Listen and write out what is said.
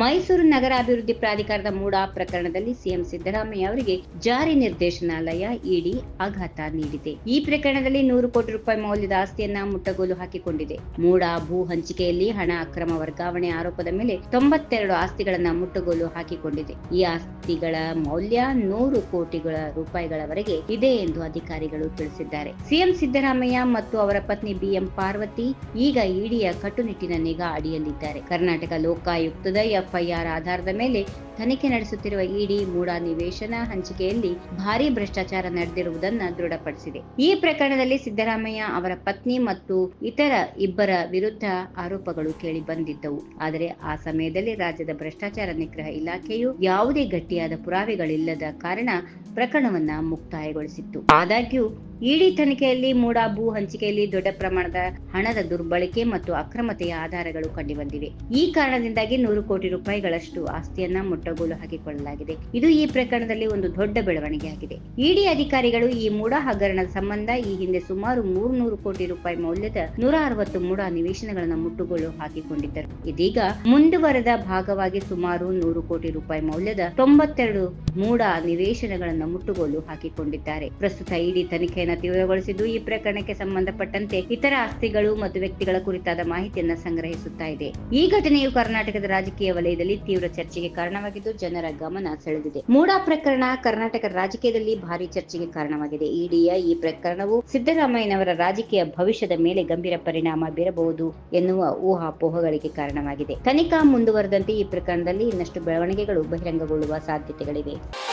ಮೈಸೂರು ನಗರಾಭಿವೃದ್ಧಿ ಪ್ರಾಧಿಕಾರದ ಮೂಡಾ ಪ್ರಕರಣದಲ್ಲಿ ಸಿಎಂ ಸಿದ್ದರಾಮಯ್ಯ ಅವರಿಗೆ ಜಾರಿ ನಿರ್ದೇಶನಾಲಯ ಇಡಿ ಆಘಾತ ನೀಡಿದೆ. ಈ ಪ್ರಕರಣದಲ್ಲಿ ನೂರು ಕೋಟಿ ರೂಪಾಯಿ ಮೌಲ್ಯದ ಆಸ್ತಿಯನ್ನ ಮುಟ್ಟಗೋಲು ಹಾಕಿಕೊಂಡಿದೆ. ಮೂಡಾ, ಭೂ ಹಂಚಿಕೆಯಲ್ಲಿ ಹಣ, ಅಕ್ರಮ ವರ್ಗಾವಣೆ ಆರೋಪದ ಮೇಲೆ ತೊಂಬತ್ತೆರಡು ಆಸ್ತಿಗಳನ್ನ ಮುಟ್ಟುಗೋಲು ಹಾಕಿಕೊಂಡಿದೆ. ಈ ಆಸ್ತಿಗಳ ಮೌಲ್ಯ ನೂರು ಕೋಟಿಗಳ ರೂಪಾಯಿಗಳವರೆಗೆ ಇದೆ ಎಂದು ಅಧಿಕಾರಿಗಳು ತಿಳಿಸಿದ್ದಾರೆ. ಸಿಎಂ ಸಿದ್ದರಾಮಯ್ಯ ಮತ್ತು ಅವರ ಪತ್ನಿ ಬಿಎಂ ಪಾರ್ವತಿ ಈಗ ಇಡಿಯ ಕಟ್ಟುನಿಟ್ಟಿನ ನಿಗಾ ಅಡಿಯಲ್ಲಿದ್ದಾರೆ. ಕರ್ನಾಟಕ ಲೋಕಾಯುಕ್ತದ ಎಫ್ಐಆರ್ ಆಧಾರದ ಮೇಲೆ ತನಿಖೆ ನಡೆಸುತ್ತಿರುವ ಇಡಿ ಮೂಡಾ ನಿವೇಶನ ಹಂಚಿಕೆಯಲ್ಲಿ ಭಾರೀ ಭ್ರಷ್ಟಾಚಾರ ನಡೆದಿರುವುದನ್ನು ದೃಢಪಡಿಸಿದೆ. ಈ ಪ್ರಕರಣದಲ್ಲಿ ಸಿದ್ದರಾಮಯ್ಯ ಅವರ ಪತ್ನಿ ಮತ್ತು ಇತರ ಇಬ್ಬರ ವಿರುದ್ಧ ಆರೋಪಗಳು ಕೇಳಿ ಬಂದಿದ್ದವು. ಆದರೆ ಆ ಸಮಯದಲ್ಲಿ ರಾಜ್ಯದ ಭ್ರಷ್ಟಾಚಾರ ನಿಗ್ರಹ ಇಲಾಖೆಯು ಯಾವುದೇ ಗಟ್ಟಿಯಾದ ಪುರಾವೆಗಳಿಲ್ಲದ ಕಾರಣ ಪ್ರಕರಣವನ್ನ ಮುಕ್ತಾಯಗೊಳಿಸಿತ್ತು. ಆದಾಗ್ಯೂ ಇಡಿ ತನಿಖೆಯಲ್ಲಿ ಮೂಡಾ ಭೂ ಹಂಚಿಕೆಯಲ್ಲಿ ದೊಡ್ಡ ಪ್ರಮಾಣದ ಹಣದ ದುರ್ಬಳಕೆ ಮತ್ತು ಅಕ್ರಮತೆಯ ಆಧಾರಗಳು ಕಂಡುಬಂದಿವೆ. ಈ ಕಾರಣದಿಂದಾಗಿ ನೂರು ಕೋಟಿ ರೂಪಾಯಿಗಳಷ್ಟು ಆಸ್ತಿಯನ್ನ ಮುಟ್ಟಗೋಲು ಹಾಕಿಕೊಳ್ಳಲಾಗಿದೆ. ಇದು ಈ ಪ್ರಕರಣದಲ್ಲಿ ಒಂದು ದೊಡ್ಡ ಬೆಳವಣಿಗೆ ಆಗಿದೆ ಇಡಿ ಅಧಿಕಾರಿಗಳು ಈ ಮೂಡಾ ಹಗರಣದ ಸಂಬಂಧ ಈ ಹಿಂದೆ ಸುಮಾರು ಮೂರ್ನೂರು ಕೋಟಿ ರೂಪಾಯಿ ಮೌಲ್ಯದ ನೂರ ಅರವತ್ತು ಮೂಡಾ ನಿವೇಶನಗಳನ್ನು ಮುಟ್ಟುಗೋಲು ಹಾಕಿಕೊಂಡಿದ್ದರು. ಇದೀಗ ಮುಂದುವರೆದ ಭಾಗವಾಗಿ ಸುಮಾರು ನೂರು ಕೋಟಿ ರೂಪಾಯಿ ಮೌಲ್ಯದ ತೊಂಬತ್ತೆರಡು ಮೂಡಾ ನಿವೇಶನಗಳನ್ನು ಮುಟ್ಟುಗೋಲು ಹಾಕಿಕೊಂಡಿದ್ದಾರೆ. ಪ್ರಸ್ತುತ ಇಡಿ ತನಿಖೆಯನ್ನು ತೀವ್ರಗೊಳಿಸಿದ್ದು, ಈ ಪ್ರಕರಣಕ್ಕೆ ಸಂಬಂಧಪಟ್ಟಂತೆ ಇತರ ಆಸ್ತಿಗಳು ಮತ್ತು ವ್ಯಕ್ತಿಗಳ ಕುರಿತಾದ ಮಾಹಿತಿಯನ್ನು ಸಂಗ್ರಹಿಸುತ್ತಾ ಇದೆ. ಈ ಘಟನೆಯು ಕರ್ನಾಟಕದ ರಾಜಕೀಯ ವಲಯದಲ್ಲಿ ತೀವ್ರ ಚರ್ಚೆಗೆ ಕಾರಣವಾಗಿದ್ದು, ಜನರ ಗಮನ ಸೆಳೆದಿದೆ. ಮೂಡಾ ಪ್ರಕರಣ ಕರ್ನಾಟಕ ರಾಜಕೀಯದಲ್ಲಿ ಭಾರಿ ಚರ್ಚೆಗೆ ಕಾರಣವಾಗಿದೆ. ಇಡಿಯ ಈ ಪ್ರಕರಣವು ಸಿದ್ದರಾಮಯ್ಯನವರ ರಾಜಕೀಯ ಭವಿಷ್ಯದ ಮೇಲೆ ಗಂಭೀರ ಪರಿಣಾಮ ಬೀರಬಹುದು ಎನ್ನುವ ಊಹಾಪೋಹಗಳಿಗೆ ಕಾರಣವಾಗಿದೆ. ತನಿಖಾ ಮುಂದುವರೆದಂತೆ ಈ ಪ್ರಕರಣದಲ್ಲಿ ಇನ್ನಷ್ಟು ಬೆಳವಣಿಗೆಗಳು ಬಹಿರಂಗಗೊಳ್ಳುವ ಸಾಧ್ಯತೆಗಳಿವೆ.